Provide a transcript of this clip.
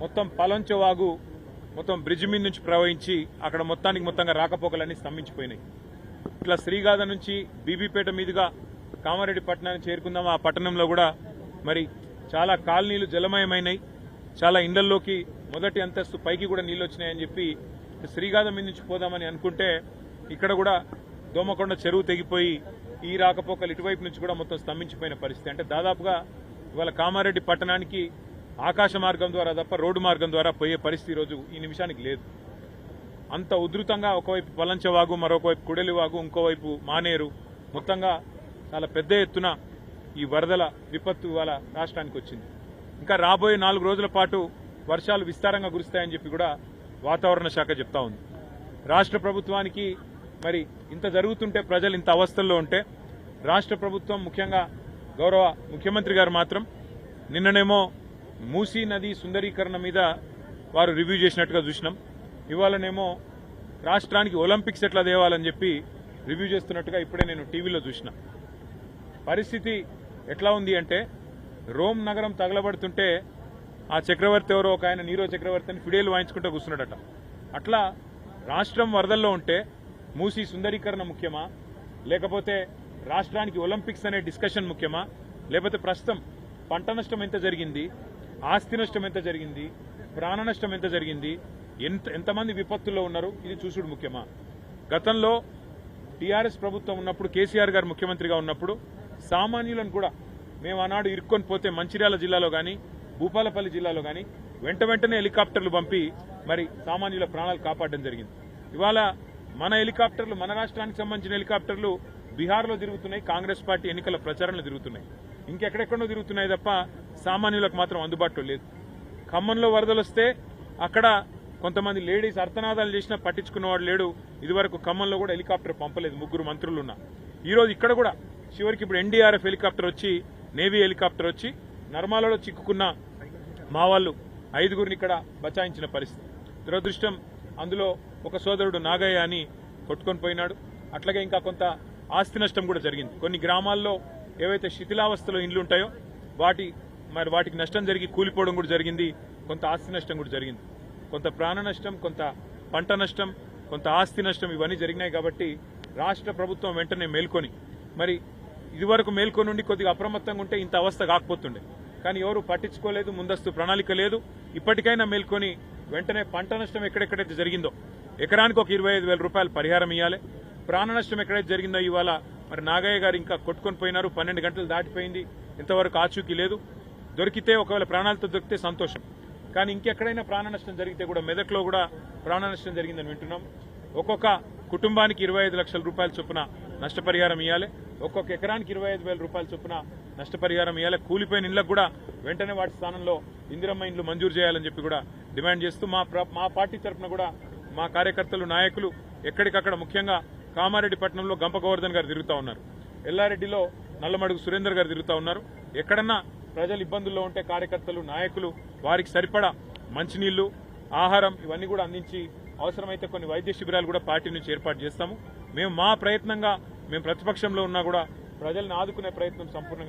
మొత్తం పలంచవాగు మొత్తం బ్రిడ్జ్ మీద నుంచి ప్రవహించి అక్కడ మొత్తానికి మొత్తంగా రాకపోకలన్నీ స్తంభించిపోయినాయి. ఇట్లా శ్రీగాధ నుంచి బీబీపేట మీదుగా కామారెడ్డి పట్టణానికి చేరుకుందాం. ఆ పట్టణంలో కూడా మరి చాలా కాలనీలు జలమయమైనాయి చాలా ఇండ్లల్లోకి మొదటి అంతస్తు పైకి కూడా నీళ్ళు వచ్చినాయని చెప్పి శ్రీగాధం మీద నుంచి పోదామని అనుకుంటే ఇక్కడ కూడా దోమకొండ చెరువు తెగిపోయి ఈ రాకపోకలు ఇటువైపు నుంచి కూడా మొత్తం స్తంభించిపోయిన పరిస్థితి. అంటే దాదాపుగా ఇవాళ కామారెడ్డి పట్టణానికి ఆకాశ మార్గం ద్వారా తప్ప రోడ్డు మార్గం ద్వారా పోయే పరిస్థితి ఈరోజు ఈ నిమిషానికి లేదు. అంత ఉధృతంగా ఒకవైపు పలంచవాగు మరొకవైపు కుడలివాగు ఇంకోవైపు మానేరు. మొత్తంగా చాలా పెద్ద ఎత్తున ఈ వరదల విపత్తు ఇవాళ రాష్ట్రానికి వచ్చింది. ఇంకా రాబోయే నాలుగు రోజుల పాటు వర్షాలు విస్తారంగా కురుస్తాయని చెప్పి కూడా వాతావరణ శాఖ చెప్తా ఉంది. రాష్ట్ర ప్రభుత్వానికి మరి ఇంత జరుగుతుంటే ప్రజలు ఇంత అవస్థల్లో ఉంటే రాష్ట్ర ప్రభుత్వం ముఖ్యంగా గౌరవ ముఖ్యమంత్రి గారు మాత్రం నిన్ననేమో మూసీ నది సుందరీకరణ మీద వారు రివ్యూ చేసినట్టుగా చూసినాం. ఇవాళనేమో రాష్ట్రానికి ఒలింపిక్స్ ఎట్లా తేవాలని చెప్పి రివ్యూ చేస్తున్నట్టుగా ఇప్పుడే నేను టీవీలో చూసిన. పరిస్థితి ఎట్లా ఉంది అంటే రోమ్ నగరం తగలబడుతుంటే ఆ చక్రవర్తి ఎవరో ఒక ఆయన నీరో చక్రవర్తి అని ఫిడేలు వాయించుకుంటూ కూర్చున్నాడట. అట్లా రాష్ట్రం వరదల్లో ఉంటే మూసీ సుందరీకరణ ముఖ్యమా? లేకపోతే రాష్ట్రానికి ఒలింపిక్స్ అనే డిస్కషన్ ముఖ్యమా? లేకపోతే ప్రస్తుతం పంట నష్టం ఎంత జరిగింది? ఆస్తి నష్టం ఎంత జరిగింది? ప్రాణ నష్టం ఎంత జరిగింది? ఎంత ఎంతమంది విపత్తుల్లో ఉన్నారు? ఇది చూసుడు ముఖ్యమా? గతంలో టీఆర్ఎస్ ప్రభుత్వం ఉన్నప్పుడు కేసీఆర్ గారు ముఖ్యమంత్రిగా ఉన్నప్పుడు సామాన్యులను కూడా మేము ఆనాడు ఇరుక్కొని పోతే మంచిర్యాల జిల్లాలో కానీ భూపాలపల్లి జిల్లాలో కానీ వెంట వెంటనే హెలికాప్టర్లు పంపి మరి సామాన్యుల ప్రాణాలు కాపాడడం జరిగింది. ఇవాళ మన హెలికాప్టర్లు మన రాష్ట్రానికి సంబంధించిన హెలికాప్టర్లు బీహార్లో తిరుగుతున్నాయి కాంగ్రెస్ పార్టీ ఎన్నికల ప్రచారంలో తిరుగుతున్నాయి. ఇంకెక్కడెక్కడో తిరుగుతున్నాయి తప్ప సామాన్యులకు మాత్రం అందుబాటులో లేదు. ఖమ్మంలో వరదలు వస్తే అక్కడ కొంతమంది లేడీస్ అర్థనాదాలు చేసినా పట్టించుకున్నవాడు లేడు. ఇదివరకు ఖమ్మంలో కూడా హెలికాప్టర్ పంపలేదు ముగ్గురు మంత్రులు ఈరోజు ఇక్కడ కూడా చివరికి ఇప్పుడు ఎన్డీఆర్ఎఫ్ హెలికాప్టర్ వచ్చి నేవీ హెలికాప్టర్ వచ్చి నర్మాలలో చిక్కుకున్న మా వాళ్ళు ఐదుగురిని ఇక్కడ బచాయించిన పరిస్థితి. దురదృష్టం అందులో ఒక సోదరుడు నాగయ్య అని కొట్టుకొని పోయినాడు. అట్లాగే ఇంకా కొంత ఆస్తి నష్టం కూడా జరిగింది. కొన్ని గ్రామాల్లో ఏవైతే శిథిలావస్థలో ఇండ్లు ఉంటాయో వాటి మరి వాటికి నష్టం జరిగి కూలిపోవడం కూడా జరిగింది. కొంత ఆస్తి నష్టం కూడా జరిగింది. కొంత ప్రాణ నష్టం కొంత పంట నష్టం కొంత ఆస్తి నష్టం ఇవన్నీ జరిగినాయి కాబట్టి రాష్ట్ర ప్రభుత్వం వెంటనే మేల్కొని మరి ఇదివరకు మేల్కొని ఉండి కొద్దిగా అప్రమత్తంగా ఉంటే ఇంత అవస్థ కాకపోతుండే. కానీ ఎవరు పట్టించుకోలేదు ముందస్తు ప్రణాళిక లేదు. ఇప్పటికైనా మేల్కొని వెంటనే పంట నష్టం ఎక్కడెక్కడైతే జరిగిందో ఎకరానికి ఒక ఇరవై ఐదు వేల రూపాయలు పరిహారం ఇవ్వాలి ప్రాణ నష్టం ఎక్కడైతే జరిగిందో ఇవాళ మరి నాగయ్య గారు ఇంకా కొట్టుకొని పోయినారు పన్నెండు గంటలు దాటిపోయింది. ఇంతవరకు ఆచూకీ లేదు. దొరికితే ఒకవేళ ప్రాణాలతో దొరికితే సంతోషం. కానీ ఇంకెక్కడైనా ప్రాణ నష్టం జరిగితే కూడా మెదక్లో కూడా ప్రాణ నష్టం జరిగిందని వింటున్నాం. ఒక్కొక్క కుటుంబానికి ఇరవై ఐదు లక్షల రూపాయల చొప్పున నష్టపరిహారం ఇవ్వాలి ఒక్కొక్క ఎకరానికి ఇరవై ఐదు వేల రూపాయల చొప్పున నష్టపరిహారం ఇవ్వాలి కూలిపోయిన ఇళ్ళకు కూడా వెంటనే వాటి స్థానంలో ఇందిరమ్మ ఇండ్లు మంజూరు చేయాలని చెప్పి కూడా డిమాండ్ చేస్తూ మా మా పార్టీ తరఫున కూడా మా కార్యకర్తలు నాయకులు ఎక్కడికక్కడ ముఖ్యంగా కామారెడ్డిపట్నంలో గంప గోవర్ధన్ గారు తిరుగుతూ ఉన్నారు. ఎల్లారెడ్డిలో నల్లమడుగు సురేందర్ గారు తిరుగుతూ ఉన్నారు. ఎక్కడన్నా ప్రజలు ఇబ్బందుల్లో ఉంటే కార్యకర్తలు నాయకులు వారికి సరిపడా మంచినీళ్ళు ఆహారం ఇవన్నీ కూడా అందించి అవసరమైతే కొన్ని వైద్య శిబిరాలు కూడా పార్టీ నుంచి ఏర్పాటు చేస్తాము. మేము మా ప్రయత్నంగా మేము ప్రతిపక్షంలో ఉన్నా కూడా ప్రజలను ఆదుకునే ప్రయత్నం సంపూర్ణంగా